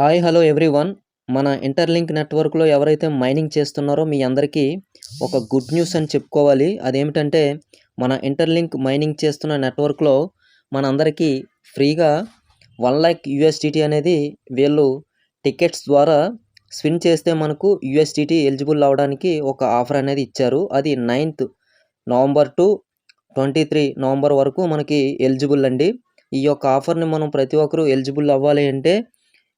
Hi hello everyone. మన interlink నెట్వర్క్లో ఎవరైతే మైనింగ్ చేస్తున్నారో మీ అందరికీ ఒక గుడ్ న్యూస్ అని చెప్పుకోవాలి. అదేమిటంటే మన ఇంటర్లింక్ మైనింగ్ చేస్తున్న నెట్వర్క్లో మనందరికీ ఫ్రీగా వన్ ల్యాక్ యూఎస్డిటీ అనేది వీళ్ళు టికెట్స్ ద్వారా స్విన్ చేస్తే మనకు యూఎస్డిటీ ఎలిజిబుల్ అవ్వడానికి ఒక ఆఫర్ అనేది ఇచ్చారు. అది ninth November to twenty three November వరకు మనకి ఎలిజిబుల్ అండి. ఈ యొక్క ఆఫర్ని మనం ప్రతి ఒక్కరూ ఎలిజిబుల్ అవ్వాలి అంటే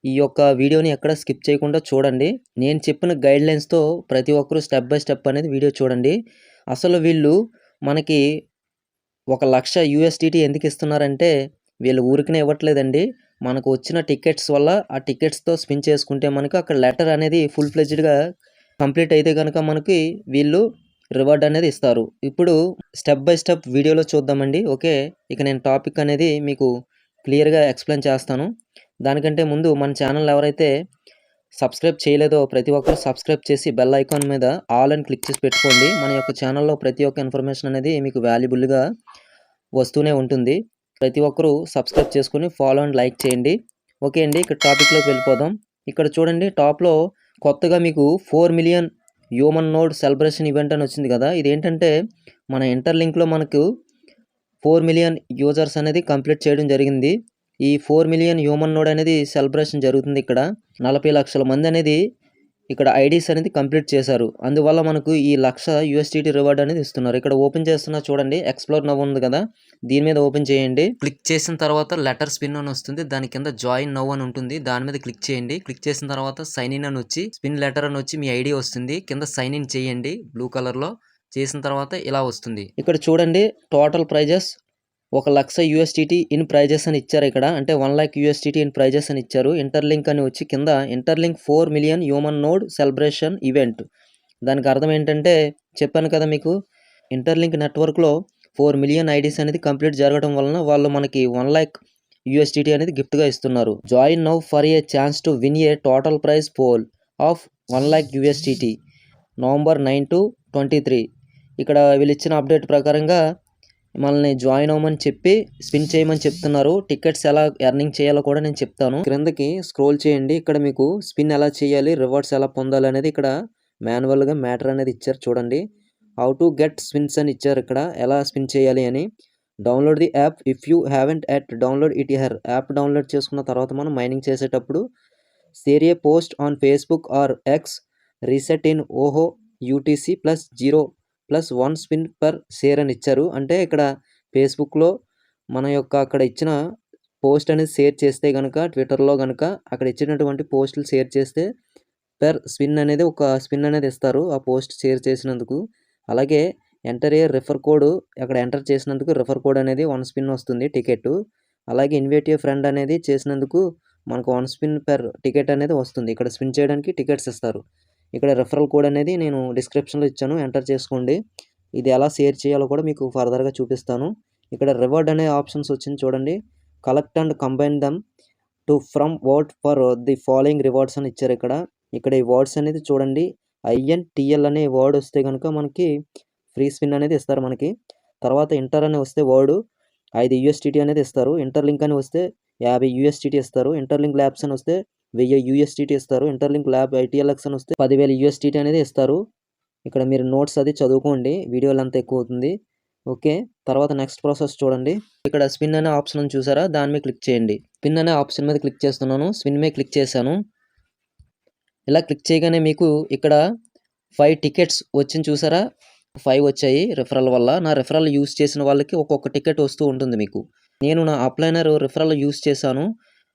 ఈ యొక్క వీడియోని ఎక్కడ స్కిప్ చేయకుండా చూడండి. నేను చెప్పిన గైడ్లైన్స్తో ప్రతి ఒక్కరూ స్టెప్ బై స్టెప్ అనేది వీడియో చూడండి. అసలు వీళ్ళు మనకి ఒక లక్ష యూఎస్డిటీ ఎందుకు ఇస్తున్నారంటే వీళ్ళు ఊరికనే ఇవ్వట్లేదండి. మనకు వచ్చిన టికెట్స్ వల్ల ఆ టికెట్స్తో స్పిన్ చేసుకుంటే మనకు అక్కడ లెటర్ అనేది ఫుల్ ఫ్లెజ్డ్గా కంప్లీట్ అయితే కనుక మనకి వీళ్ళు రివార్డ్ అనేది ఇస్తారు. ఇప్పుడు స్టెప్ బై స్టెప్ వీడియోలో చూద్దామండి. ఓకే? ఇక నేను టాపిక్ అనేది మీకు క్లియర్గా ఎక్స్ప్లెయిన్ చేస్తాను. దానికంటే ముందు మన ఛానల్ ఎవరైతే సబ్స్క్రైబ్ చేయలేదో ప్రతి ఒక్కరు సబ్స్క్రైబ్ చేసి బెల్ ఐకాన్ మీద ఆల్ అని క్లిక్ చేసి పెట్టుకోండి. మన యొక్క ఛానల్లో ప్రతి ఒక్క ఇన్ఫర్మేషన్ అనేది మీకు వాల్యుబుల్గా వస్తూనే ఉంటుంది. ప్రతి ఒక్కరూ సబ్స్క్రైబ్ చేసుకుని ఫాలో అండ్ లైక్ చేయండి. ఓకే అండి ఇక్కడ టాపిక్లోకి వెళ్ళిపోదాం. ఇక్కడ చూడండి టాప్లో కొత్తగా మీకు four million human node celebration event అని వచ్చింది కదా. ఇదేంటంటే మన ఇంటర్లింక్లో మనకు ఫోర్ మిలియన్ యూజర్స్ అనేది కంప్లీట్ చేయడం జరిగింది. ఈ ఫోర్ మిలియన్ హ్యూమన్ నోడ్ అనేది సెలబ్రేషన్ జరుగుతుంది ఇక్కడ. నలభై లక్షల మంది అనేది ఇక్కడ ఐడీస్ అనేది కంప్లీట్ చేశారు. అందువల్ల మనకు ఈ లక్ష యూఎస్టీటీ రివార్డ్ అనేది ఇస్తున్నారు. ఇక్కడ ఓపెన్ చేస్తున్నా చూడండి ఎక్స్ప్లోర్ నవ్ ఉంది కదా దీని మీద ఓపెన్ చేయండి. క్లిక్ చేసిన తర్వాత లెటర్ స్పిన్ అని వస్తుంది దాని కింద జాయిన్ నవ్ అని ఉంటుంది దాని మీద క్లిక్ చేయండి. క్లిక్ చేసిన తర్వాత సైన్ ఇన్ అని వచ్చి స్పిన్ లెటర్ అని వచ్చి మీ ఐడి వస్తుంది కింద సైన్ ఇన్ చేయండి బ్లూ కలర్లో. చేసిన తర్వాత ఇలా వస్తుంది. ఇక్కడ చూడండి టోటల్ ప్రైజెస్ ఒక లక్ష యూఎస్టీటీ ఇన్ ప్రైజెస్ అని ఇచ్చారు ఇక్కడ. అంటే one lakh USTT in prizes అని ఇచ్చారు. ఇంటర్లింక్ అని వచ్చి కింద Interlink four million human node celebration event. దానికి అర్థం ఏంటంటే చెప్పాను కదా మీకు ఇంటర్లింక్ నెట్వర్క్లో ఫోర్ మిలియన్ ఐడీస్ అనేది కంప్లీట్ జరగడం వలన వాళ్ళు మనకి వన్ ల్యాక్ యూఎస్టీటీ అనేది గిఫ్ట్గా ఇస్తున్నారు. Join now for a chance to win a total prize pool of one lakh USTT November nine to twenty three. ఇక్కడ వీళ్ళు ఇచ్చిన అప్డేట్ ప్రకారంగా మనల్ని జాయిన్ అవ్వమని చెప్పి స్పిన్ చేయమని చెప్తున్నారు. టికెట్స్ ఎలా ఎర్నింగ్ చేయాలో కూడా నేను చెప్తాను. క్రిందకి స్క్రోల్ చేయండి. ఇక్కడ మీకు స్పిన్ ఎలా చేయాలి రివార్డ్స్ ఎలా పొందాలి అనేది ఇక్కడ మాన్యువల్గా మ్యాటర్ అనేది ఇచ్చారు చూడండి. హౌ టు గెట్ స్పిన్స్ అని ఇచ్చారు ఇక్కడ. ఎలా స్పిన్ చేయాలి అని. Download the app if you haven't yet download it here app download చేసుకున్న తర్వాత మనం మైనింగ్ చేసేటప్పుడు share a post on Facebook or X reset in ఓహో UTC plus zero plus one spin per share అని ఇచ్చారు. అంటే ఇక్కడ ఫేస్బుక్లో మన యొక్క అక్కడ ఇచ్చిన పోస్ట్ అనేది షేర్ చేస్తే కనుక ట్విట్టర్లో కనుక అక్కడ ఇచ్చినటువంటి పోస్టులు షేర్ చేస్తే పర్ స్పిన్ అనేది ఒక స్పిన్ అనేది ఇస్తారు ఆ పోస్ట్ షేర్ చేసినందుకు. అలాగే ఎంటర్ ఏ రిఫర్ కోడ్ అక్కడ ఎంటర్ చేసినందుకు రిఫర్ కోడ్ అనేది వన్ స్పిన్ వస్తుంది టికెట్ అలాగే ఇన్వేటివ్ ఫ్రెండ్ అనేది చేసినందుకు మనకు వన్ స్పిన్ పర్ టికెట్ అనేది వస్తుంది. ఇక్కడ స్పిన్ చేయడానికి టికెట్స్ ఇస్తారు. ఇక్కడ రెఫరల్ కోడ్ అనేది నేను డిస్క్రిప్షన్లో ఇచ్చాను. ఎంటర్ చేసుకోండి. ఇది ఎలా షేర్ చేయాలో కూడా మీకు ఫర్దర్గా చూపిస్తాను. ఇక్కడ రివార్డ్ అనే ఆప్షన్స్ వచ్చింది చూడండి. Collect and combine them to from word for the following rewards అని ఇచ్చారు ఇక్కడ. ఇక్కడ ఈ వర్డ్స్ అనేది చూడండి. ఐఎన్టిఎల్ అనే వర్డ్ వస్తే కనుక మనకి ఫ్రీ స్పిన్ అనేది ఇస్తారు మనకి. తర్వాత ఇంటర్ అని వస్తే వర్డ్ ఐదు యూఎస్టీటీ అనేది ఇస్తారు. ఇంటర్లింక్ అని వస్తే యాభై యూఎస్టీటీ ఇస్తారు. ఇంటర్లింక్ ల్యాబ్స్ అని వస్తే వెయ్యి యూఎస్టీటీ ఇస్తారు. ఇంటర్లింక్ ల్యాబ్ ఐటీఎల్ఎక్స్ అని వస్తే పదివేల యూఎస్టీటీ అనేది ఇస్తారు. ఇక్కడ మీరు నోట్స్ అది చదువుకోండి. వీడియోలు అంతా ఎక్కువ అవుతుంది. ఓకే తర్వాత నెక్స్ట్ ప్రాసెస్ చూడండి. ఇక్కడ స్పిన్ అనే ఆప్షన్ చూసారా? దాని మీద క్లిక్ చేయండి. స్పిన్ అనే ఆప్షన్ మీద క్లిక్ చేస్తున్నాను. స్పిన్ మీద క్లిక్ చేశాను. ఇలా క్లిక్ చేయగానే మీకు ఇక్కడ ఫైవ్ టికెట్స్ వచ్చింది చూసారా? ఫైవ్ వచ్చాయి రిఫరల్ వల్ల. నా రిఫరల్ యూస్ చేసిన వాళ్ళకి ఒక్కొక్క టికెట్ వస్తూ ఉంటుంది మీకు. నేను నా అప్లైనర్ రిఫరల్ యూస్ చేశాను.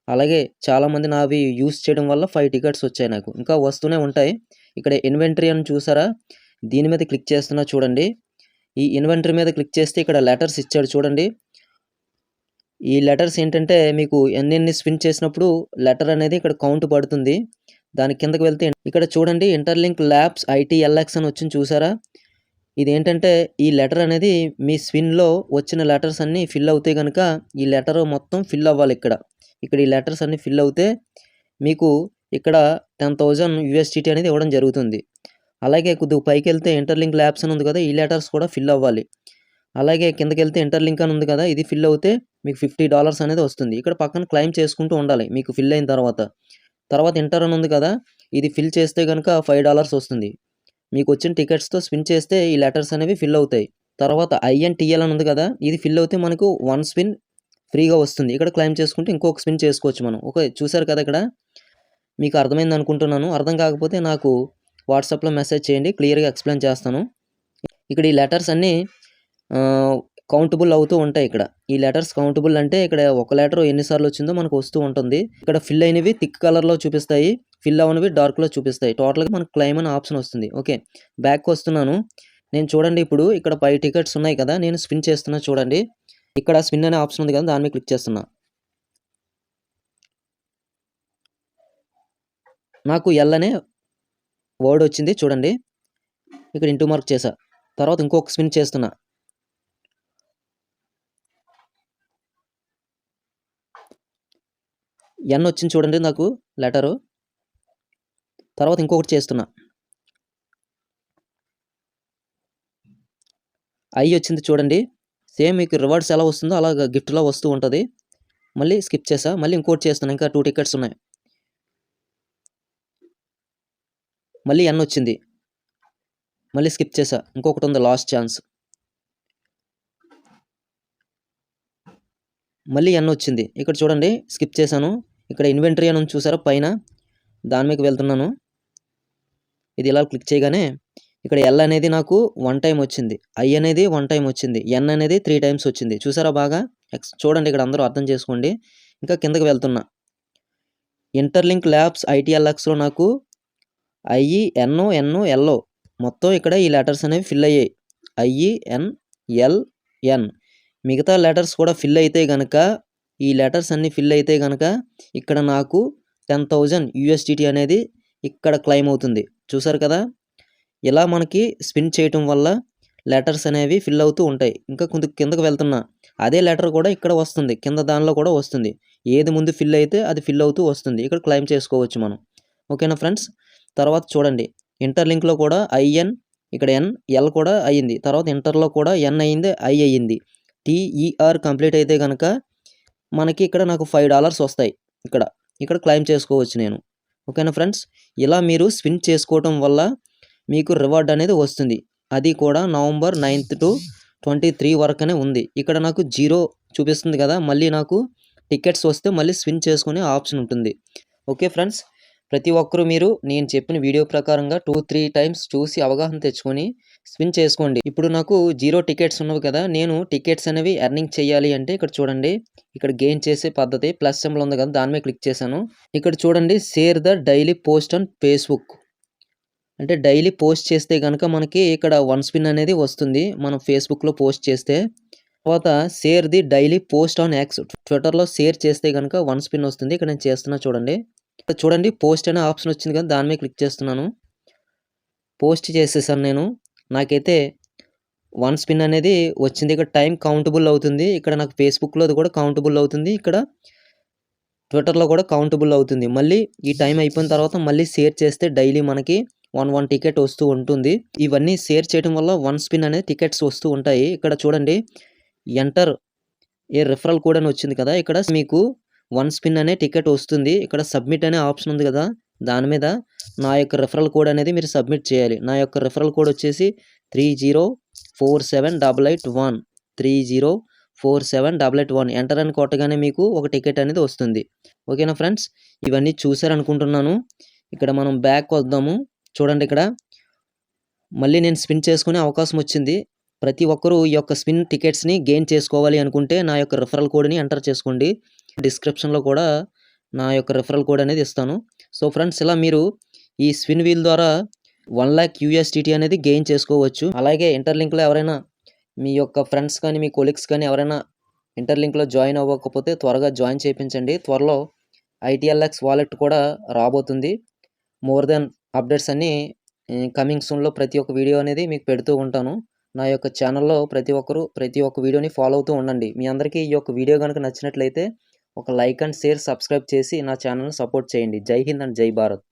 అలాగే చాలామంది నావి యూస్ చేయడం వల్ల ఫైవ్ టికెట్స్ వచ్చాయి నాకు. ఇంకా వస్తూనే ఉంటాయి. ఇక్కడ ఇన్వెంటరీ అని చూసారా? దీని మీద క్లిక్ చేస్తున్నా చూడండి. ఈ ఇన్వెంటరీ మీద క్లిక్ చేస్తే ఇక్కడ లెటర్స్ ఇచ్చాడు చూడండి. ఈ లెటర్స్ ఏంటంటే మీకు ఎన్నెన్ని స్పిన్ చేసినప్పుడు లెటర్ అనేది ఇక్కడ కౌంట్ పడుతుంది. దాని కిందకి వెళ్తే ఇక్కడ చూడండి ఇంటర్లింక్ ల్యాబ్స్ ఐటీఎల్ఎక్స్ అని వచ్చింది చూసారా? ఇది ఏంటంటే ఈ లెటర్ అనేది మీ స్విన్లో వచ్చిన లెటర్స్ అన్నీ ఫిల్ అవుతాయి కనుక ఈ లెటర్ మొత్తం ఫిల్ అవ్వాలి ఇక్కడ. ఇక్కడ ఈ లెటర్స్ అన్ని ఫిల్ అవుతే మీకు ఇక్కడ టెన్ థౌజండ్ యూఎస్టీటీ అనేది ఇవ్వడం జరుగుతుంది. అలాగే కొద్దిగా పైకి వెళ్తే ఇంటర్లింక్ ల్యాబ్స్ అని ఉంది కదా ఈ లెటర్స్ కూడా ఫిల్ అవ్వాలి. అలాగే కిందకి వెళ్తే ఇంటర్లింక్ అని ఉంది కదా ఇది ఫిల్ అవుతే మీకు ఫిఫ్టీ డాలర్స్ అనేది వస్తుంది. ఇక్కడ పక్కన క్లైమ్ చేసుకుంటూ ఉండాలి మీకు ఫిల్ అయిన తర్వాత. తర్వాత ఇంటర్ అని ఉంది కదా ఇది ఫిల్ చేస్తే కనుక ఫైవ్ డాలర్స్ వస్తుంది. మీకు వచ్చిన టికెట్స్తో స్పిన్ చేస్తే ఈ లెటర్స్ అనేవి ఫిల్ అవుతాయి. తర్వాత ఐఎన్టీఎల్ అని ఉంది కదా ఇది ఫిల్ అవుతే మనకు వన్ స్పిన్ ఫ్రీగా వస్తుంది. ఇక్కడ క్లైమ్ చేసుకుంటే ఇంకొక స్పిన్ చేసుకోవచ్చు మనం. ఓకే చూసారు కదా ఇక్కడ? మీకు అర్థమైంది అనుకుంటున్నాను. అర్థం కాకపోతే నాకు వాట్సాప్లో మెసేజ్ చేయండి. క్లియర్గా ఎక్స్ప్లెయిన్ చేస్తాను. ఇక్కడ ఈ లెటర్స్ అన్నీ కౌంటబుల్ అవుతూ ఉంటాయి ఇక్కడ. ఈ లెటర్స్ కౌంటబుల్ అంటే ఇక్కడ ఒక లెటర్ ఎన్నిసార్లు వచ్చిందో మనకు వస్తూ ఉంటుంది. ఇక్కడ ఫిల్ అయినవి థిక్ కలర్లో చూపిస్తాయి. ఫిల్ అవనవి డార్క్లో చూపిస్తాయి. టోటల్గా మనకు క్లైమ్ అనే ఆప్షన్ వస్తుంది. ఓకే బ్యాక్ వస్తున్నాను. నేను చూడండి ఇప్పుడు ఇక్కడ ఫైవ్ టికెట్స్ ఉన్నాయి కదా? నేను స్పిన్ చేస్తున్నా చూడండి. ఇక్కడ స్విన్ అనే ఆప్షన్ ఉంది కదా దాని మీద క్లిక్ చేస్తున్నా. నాకు ఎల్ అనే వర్డ్ వచ్చింది చూడండి. ఇక్కడ ఇంటూ మార్క్ చేసా తర్వాత ఇంకొక స్పిన్ చేస్తున్నా. ఎన్ వచ్చింది చూడండి నాకు లెటరు తర్వాత ఇంకొకటి చేస్తున్నా. ఐ వచ్చింది చూడండి. సేమ్ మీకు రివార్డ్స్ ఎలా వస్తుందో అలా గిఫ్ట్లో వస్తూ ఉంటుంది. మళ్ళీ స్కిప్ చేసా మళ్ళీ ఇంకోటి చేస్తాను ఇంకా టూ టికెట్స్ ఉన్నాయి. మళ్ళీ ఎన్ వచ్చింది. మళ్ళీ స్కిప్ చేసా ఇంకొకటి ఉంది లాస్ట్ ఛాన్స్. మళ్ళీ ఎన్ వచ్చింది. ఇక్కడ చూడండి. స్కిప్ చేశాను. ఇక్కడ ఇన్వెంటరీ అని చూసారా? పైన. దాని మీకు వెళ్తున్నాను. ఇది ఇలా క్లిక్ చేయగానే ఇక్కడ ఎల్ అనేది నాకు వన్ టైం వచ్చింది. ఐ అనేది వన్ టైం వచ్చింది. ఎన్ అనేది త్రీ టైమ్స్ వచ్చింది. చూసారా బాగా? ఎక్స్ చూడండి ఇక్కడ అందరూ అర్థం చేసుకోండి. ఇంకా కిందకి వెళ్తున్నా. ఇంటర్లింక్ ల్యాబ్స్ ఐటీఎల్ఎక్స్లో నాకు ఐఈ ఎన్ఓ ఎన్ఓ ఎల్ఓ మొత్తం ఇక్కడ ఈ లెటర్స్ అనేవి ఫిల్ అయ్యాయి. ఐఈ ఎన్ ఎల్ ఎన్ మిగతా లెటర్స్ కూడా ఫిల్ అయితే కనుక ఈ లెటర్స్ అన్నీ ఫిల్ అయితే కనుక ఇక్కడ నాకు టెన్ థౌజండ్ యూఎస్డిటీ అనేది ఇక్కడ క్లెయిమ్ అవుతుంది. చూసారు కదా? ఇలా మనకి స్పిన్ చేయటం వల్ల లెటర్స్ అనేవి ఫిల్ అవుతూ ఉంటాయి. ఇంకా కొంత కిందకు వెళ్తున్నా అదే లెటర్ కూడా ఇక్కడ వస్తుంది. కింద దానిలో కూడా వస్తుంది. ఏది ముందు ఫిల్ అయితే అది ఫిల్ అవుతూ వస్తుంది. ఇక్కడ క్లైమ్ చేసుకోవచ్చు మనం. ఓకేనా ఫ్రెండ్స్ తర్వాత చూడండి. ఇంటర్లింక్లో కూడా ఐఎన్ ఇక్కడ ఎన్ ఎల్ కూడా అయ్యింది. తర్వాత ఇంటర్లో కూడా ఎన్ అయ్యింది ఐ అయ్యింది. టీఈఆర్ కంప్లీట్ అయితే కనుక మనకి ఇక్కడ నాకు ఫైవ్ డాలర్స్ వస్తాయి. ఇక్కడ ఇక్కడ క్లెయిమ్ చేసుకోవచ్చు నేను. ఓకేనా ఫ్రెండ్స్ ఇలా మీరు స్పిన్ చేసుకోవటం వల్ల మీకు రివార్డ్ అనేది వస్తుంది. అది కూడా November ninth to twenty three వరకునే ఉంది. ఇక్కడ నాకు జీరో చూపిస్తుంది కదా మళ్ళీ నాకు టికెట్స్ వస్తే మళ్ళీ స్విన్ చేసుకునే ఆప్షన్ ఉంటుంది. ఓకే ఫ్రెండ్స్ ప్రతి ఒక్కరూ మీరు నేను చెప్పిన వీడియో ప్రకారంగా టూ త్రీ టైమ్స్ చూసి అవగాహన తెచ్చుకొని స్విన్ చేసుకోండి. ఇప్పుడు నాకు జీరో టికెట్స్ ఉన్నవి కదా నేను టికెట్స్ అనేవి ఎర్నింగ్ చేయాలి అంటే ఇక్కడ చూడండి ఇక్కడ గెయిన్ చేసే పద్ధతి ప్లస్ సింబల్ ఉంది కదా దాని మీద క్లిక్ చేశాను. ఇక్కడ చూడండి share the daily post on Facebook అంటే డైలీ పోస్ట్ చేస్తే కనుక మనకి ఇక్కడ వన్ స్పిన్ అనేది వస్తుంది. మనం ఫేస్బుక్లో పోస్ట్ చేస్తే తర్వాత share the daily post on X ట్విట్టర్లో షేర్ చేస్తే కనుక వన్ స్పిన్ వస్తుంది. ఇక్కడ నేను చేస్తున్నా చూడండి. ఇక్కడ చూడండి పోస్ట్ అనే ఆప్షన్ వచ్చింది కదా దాని మీద క్లిక్ చేస్తున్నాను. పోస్ట్ చేసేసాను నేను. నాకైతే వన్ స్పిన్ అనేది వచ్చింది. ఇక్కడ టైం కౌంటబుల్ అవుతుంది. ఇక్కడ నాకు ఫేస్బుక్లో అది కూడా కౌంటబుల్ అవుతుంది. ఇక్కడ ట్విట్టర్లో కూడా కౌంటబుల్ అవుతుంది. మళ్ళీ ఈ టైం అయిపోయిన తర్వాత మళ్ళీ షేర్ చేస్తే డైలీ మనకి వన్ వన్ టికెట్ వస్తూ ఉంటుంది. ఇవన్నీ షేర్ చేయడం వల్ల వన్ స్పిన్ అనే టికెట్స్ వస్తూ ఉంటాయి. ఇక్కడ చూడండి ఎంటర్ ఏ రిఫరల్ కోడ్ అని వచ్చింది కదా ఇక్కడ మీకు వన్ స్పిన్ అనే టికెట్ వస్తుంది. ఇక్కడ సబ్మిట్ అనే ఆప్షన్ ఉంది కదా దాని మీద నా యొక్క రిఫరల్ కోడ్ అనేది మీరు సబ్మిట్ చేయాలి. నా యొక్క రిఫరల్ కోడ్ వచ్చేసి three zero four seven double eight one three zero four seven double eight one. Enter అని కొట్టగానే మీకు ఒక టికెట్ అనేది వస్తుంది. ఓకేనా ఫ్రెండ్స్? ఇవన్నీ చూసారనుకుంటున్నాను ఇక్కడ మనం బ్యాక్ వద్దాము. చూడండి ఇక్కడ. మళ్ళీ నేను స్పిన్ చేసుకునే అవకాశం వచ్చింది. ప్రతి ఒక్కరూ ఈ యొక్క స్పిన్ టికెట్స్ని గెయిన్ చేసుకోవాలి అనుకుంటే నా యొక్క రిఫరల్ కోడ్ని ఎంటర్ చేసుకోండి. డిస్క్రిప్షన్లో కూడా నా యొక్క రిఫరల్ కోడ్ అనేది ఇస్తాను. సో ఫ్రెండ్స్ ఇలా మీరు ఈ స్పిన్ వీల్ ద్వారా వన్ ల్యాక్ యూఎస్టీటీ అనేది గెయిన్ చేసుకోవచ్చు. అలాగే ఇంటర్లింక్లో ఎవరైనా మీ యొక్క ఫ్రెండ్స్ కానీ మీ కొలీగ్స్ కానీ ఎవరైనా ఇంటర్లింక్లో జాయిన్ అవ్వకపోతే త్వరగా జాయిన్ చేయించండి. త్వరలో ఐటీఎల్ఎక్స్ వాలెట్ కూడా రాబోతుంది. మోర్ దెన్ అప్డేట్స్ అన్నీ కమింగ్ సూన్లో ప్రతి ఒక్క వీడియో అనేది మీకు పెడుతూ ఉంటాను. నా యొక్క ఛానల్లో ప్రతి ఒక్కరు ప్రతి ఒక్క వీడియోని ఫాలో అవుతూ ఉండండి. మీ అందరికీ ఈ యొక్క వీడియో కనుక నచ్చినట్లయితే ఒక లైక్ అండ్ షేర్ సబ్స్క్రైబ్ చేసి నా ఛానల్ని సపోర్ట్ చేయండి. జై హింద్ అండ్ జై భారత్.